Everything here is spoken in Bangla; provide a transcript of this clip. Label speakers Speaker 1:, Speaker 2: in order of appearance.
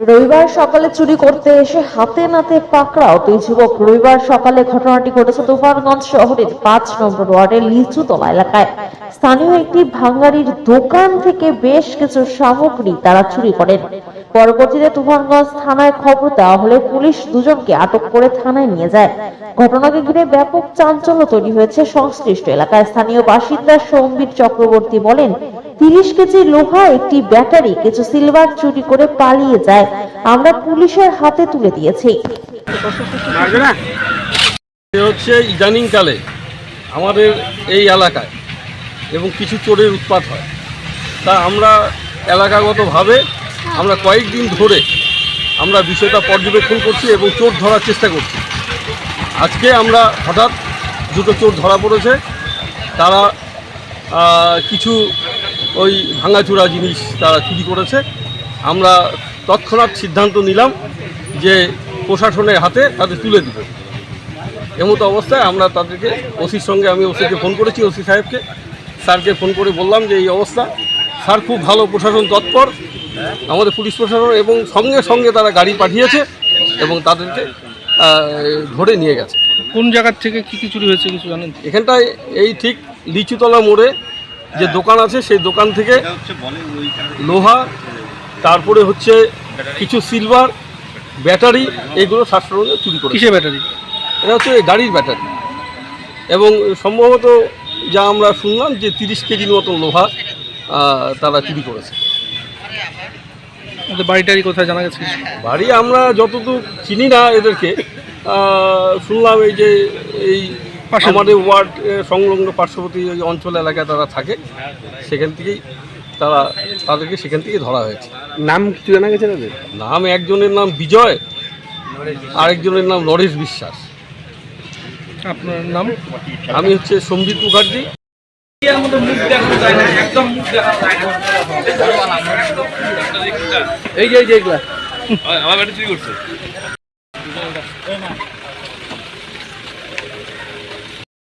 Speaker 1: রবিবার সকালে চুরি করতে এসে হাতে নাতে পাকড়াও। দুই যুবক রবিবার সকালে ঘটনাটি ঘটেছে তুফানগঞ্জ শহরের পাঁচ নম্বর ওয়ার্ডের লিচুতলা এলাকায়। স্থানীয় একটি ভাঙ্গারির দোকান থেকে বেশ কিছু সামগ্রী তারা চুরি করেন। পরবর্তীতে তুফানগঞ্জ থানায় খবর দেওয়া হলে পুলিশ দুজনকে আটক করে থানায় নিয়ে যায়। ঘটনাকে ঘিরে ব্যাপক চাঞ্চল্য তৈরি হয়েছে সংশ্লিষ্ট এলাকায়। স্থানীয় বাসিন্দা সৌম্বীর চক্রবর্তী বলেন তিরিশ কেজি লোহা, একটি ব্যাটারি, কিছু সিলভার চুরি করে পালিয়ে যায়। আমরা পুলিশের হাতে তুলে দিয়েছি।
Speaker 2: হচ্ছে ইদানিংকালে আমাদের এই এলাকায়, এবং কিছু চোরের উৎপাত হয়। তা আমরা এলাকাগতভাবে, আমরা কয়েকদিন ধরে আমরা বিষয়টা পর্যবেক্ষণ করছি এবং চোর ধরার চেষ্টা করছি। আজকে আমরা হঠাৎ দুটো চোর ধরা পড়েছে। তারা কিছু ওই ভাঙাচোরা জিনিস তারা চুরি করেছে। আমরা তৎক্ষণাৎ সিদ্ধান্ত নিলাম যে প্রশাসনের হাতে তাদের তুলে দিব। এমতো অবস্থায় আমরা তাদেরকে ওসির সঙ্গে আমি ওসিকে ফোন করেছি ওসি সাহেবকে। স্যারকে ফোন করে বললাম যে এই অবস্থা। স্যার খুব ভালো প্রশাসন তৎপর। আমাদের পুলিশ প্রশাসন এবং সঙ্গে সঙ্গে তারা গাড়ি পাঠিয়েছে এবং তাদেরকে ধরে নিয়ে গেছে।
Speaker 3: কোন জায়গার থেকে কি কি চুরি হয়েছে কিছু জানেন?
Speaker 2: এখানটায় এই ঠিক লিচুতলা মোড়ে যে দোকান আছে সেই দোকান থেকে লোহা তারপরে হচ্ছে কিছু সিলভার ব্যাটারি এগুলো শাস্ত্রভাবে চুরি করে
Speaker 3: কিসে ব্যাটারি
Speaker 2: এটা হচ্ছে গাড়ির ব্যাটারি এবং সম্ভবত যা আমরা শুনলাম যে তিরিশ কেজির মতো লোহা তারা চুরি করেছে।
Speaker 3: বাড়িটারি কোথায় জানা গেছে?
Speaker 2: বাড়ি আমরা যতদূর চিনি না এদেরকে শুনলাম এই যে এই আমাদের ওয়ার্ড সংলগ্ন পার্শ্ববর্তী ওই অঞ্চল এলাকায় তারা থাকে। সেখান থেকেই তারা তাদেরকে সেখান থেকেই ধরা হয়েছে।
Speaker 3: নাম কিছু জানা গেছে তাদের?
Speaker 2: নাম একজনের নাম বিজয় আরেকজনের নাম নরেশ বিশ্বাস।
Speaker 3: আপনার নাম?
Speaker 2: আমি হচ্ছে সম্বিত মুখার্জি।
Speaker 3: এই যে এই যে এগুলা।
Speaker 4: আমার চুরি করছে।